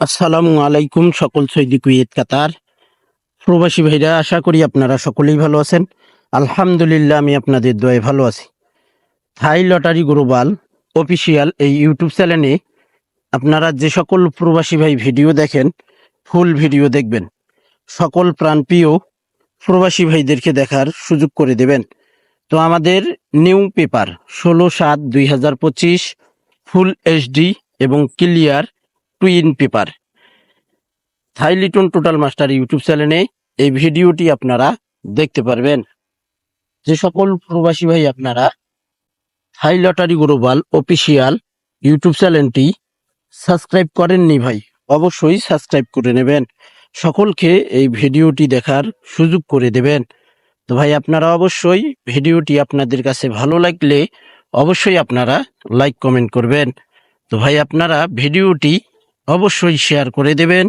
আসসালামু আলাইকুম সকল সৈদি কুয়েত, কাতার। প্রবাসী ভাইরা, আশা করি আপনারা সকলেই ভালো আছেন। আলহামদুলিল্লাহ, আমি আপনাদের দয়ে ভালো আছি। থাই লটারি গ্লোবাল অফিসিয়াল এই ইউটিউব চ্যানেলে আপনারা যে সকল প্রবাসী ভাই ভিডিও দেখেন, ফুল ভিডিও দেখবেন। সকল প্রাণপ্রিয় প্রবাসী ভাইদেরকে দেখার সুযোগ করে দেবেন। তো আমাদের নিউ পেপার ষোলো সাত দুই ফুল এইচডি এবং ক্লিয়ার টুইন পেপার থাইলিটন টোটাল মাস্টার ইউটিউব চ্যানেলে এই ভিডিওটি আপনারা দেখতে পারবেন। যে সকল প্রবাসী ভাই আপনারা Thai lottery global official YouTube চ্যানেলটি সাবস্ক্রাইব করেননি ভাই, অবশ্যই সাবস্ক্রাইব করে নেবেন। সকলকে এই ভিডিওটি দেখার সুযোগ করে দেবেন। তো ভাই, আপনারা অবশ্যই ভিডিওটি আপনাদের কাছে ভালো লাগলে অবশ্যই আপনারা লাইক কমেন্ট করবেন। তো ভাই, আপনারা ভিডিওটি অবশ্যই শেয়ার করে দেবেন।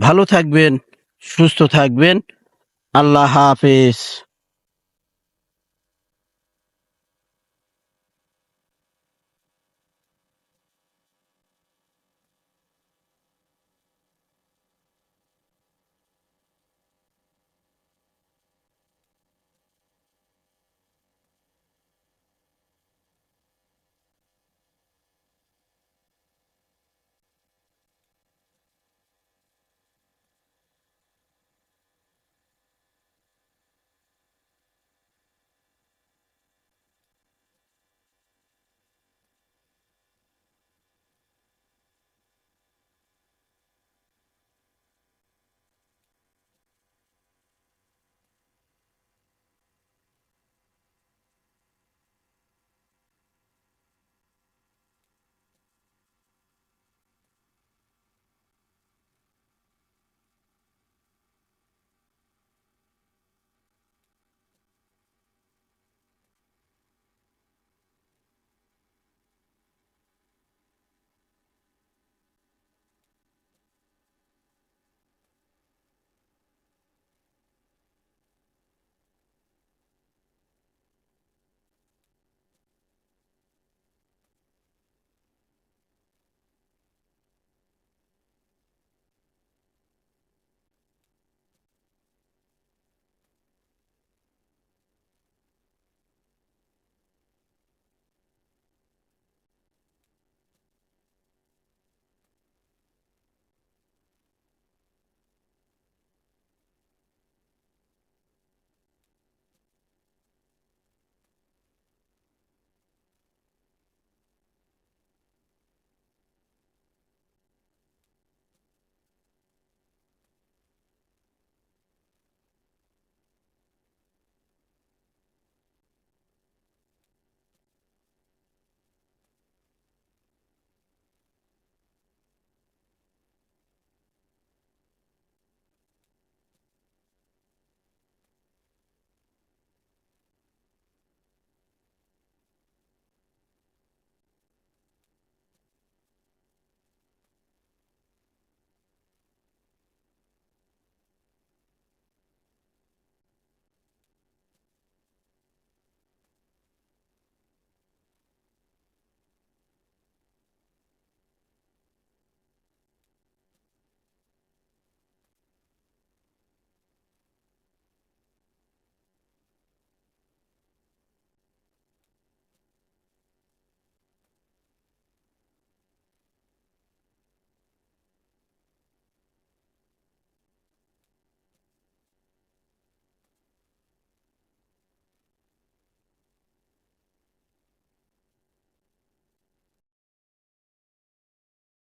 ভালো থাকবেন সুস্থ থাকবেন। আল্লাহ হাফেজ।